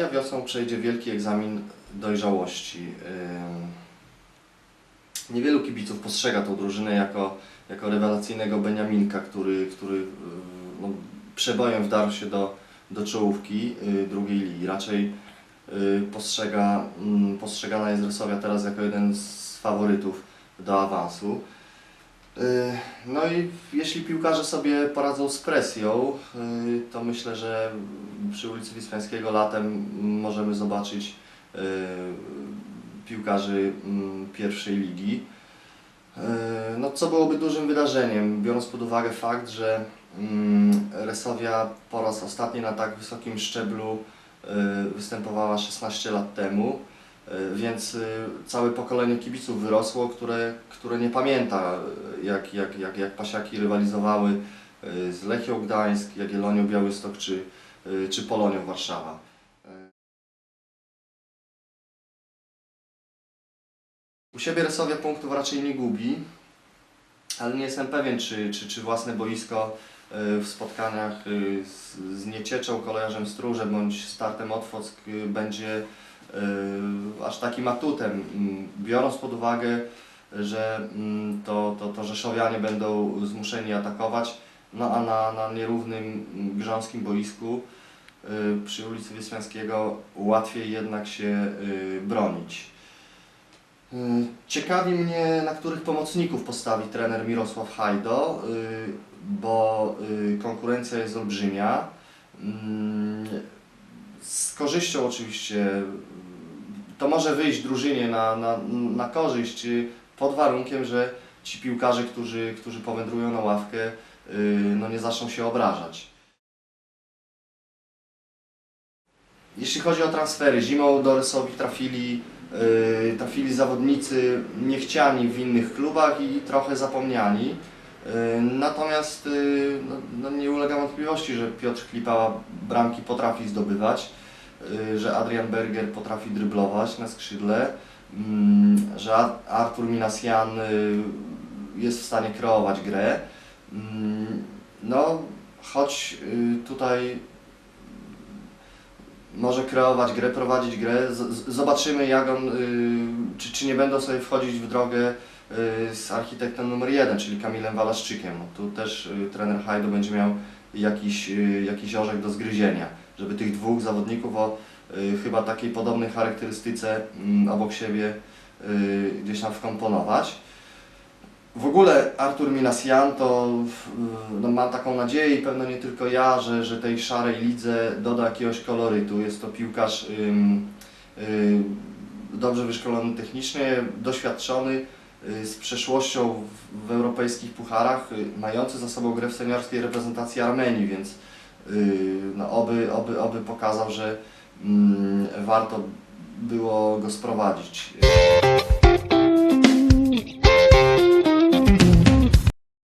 Resowia wiosną przejdzie wielki egzamin dojrzałości. Niewielu kibiców postrzega tą drużynę jako, jako rewelacyjnego Beniaminka, który, który yy, no, przebojem wdarł się do, do czołówki yy, drugiej ligi. Raczej yy, postrzega, mm, postrzegana jest Resowia teraz jako jeden z faworytów do awansu. Yy, No i jeśli piłkarze sobie poradzą z presją, yy, to myślę, że przy ulicy Wisłańskiego latem możemy zobaczyć yy, piłkarzy mm, pierwszej ligi. No, co byłoby dużym wydarzeniem, biorąc pod uwagę fakt, że mm, Resowia po raz ostatni na tak wysokim szczeblu występowała 16 lat temu. Y, Więc y, całe pokolenie kibiców wyrosło, które, które nie pamięta y, jak, jak, jak, jak pasiaki rywalizowały z Lechią Gdańsk, Jagiellonią Białystok czy, czy Polonią Warszawa. U siebie Resowia punktów raczej nie gubi, ale nie jestem pewien, czy, czy, czy własne boisko w spotkaniach z, z Niecieczą, Kolejarzem Stróże bądź Startem Otwock będzie aż takim atutem, mm, biorąc pod uwagę, że mm, to, to, to Rzeszowianie będą zmuszeni atakować, no a na, na nierównym mm, grząskim boisku y, przy ulicy Wysłańskiego łatwiej jednak się y, bronić. Y, Ciekawi mnie, na których pomocników postawi trener Mirosław Hajdo, y, bo y, konkurencja jest olbrzymia. Mm, korzyścią oczywiście y, to może wyjść drużynie na, na, na korzyść y, pod warunkiem, że ci piłkarze, którzy, którzy powędrują na ławkę, y, no nie zaczną się obrażać. Jeśli chodzi o transfery, zimą do Rysowi trafili, y, trafili zawodnicy niechciani w innych klubach i trochę zapomniani. Natomiast no, no nie ulega wątpliwości, że Piotr Klipała bramki potrafi zdobywać, że Adrian Berger potrafi dryblować na skrzydle, mm, że Ar- Artur Minasian y, jest w stanie kreować grę. Mm, No, choć y, tutaj może kreować grę, prowadzić grę. Zobaczymy, jak on, y, czy, czy nie będą sobie wchodzić w drogę y, z architektem numer jeden, czyli Kamilem Walaszczykiem. No, tu też y, trener Hajdo będzie miał jakiś, y, jakiś orzech do zgryzienia, żeby tych dwóch zawodników o y, chyba takiej podobnej charakterystyce mm, obok siebie y, gdzieś tam wkomponować. W ogóle Artur Minasian to y, no, mam taką nadzieję i pewno nie tylko ja, że, że tej szarej lidze doda jakiegoś kolorytu. Jest to piłkarz ym, y, dobrze wyszkolony technicznie, doświadczony, y, z przeszłością w, europejskich pucharach, y, mający za sobą grę w seniorskiej reprezentacji Armenii, więc y, no, oby, oby, oby pokazał, że mm, warto było go sprowadzić.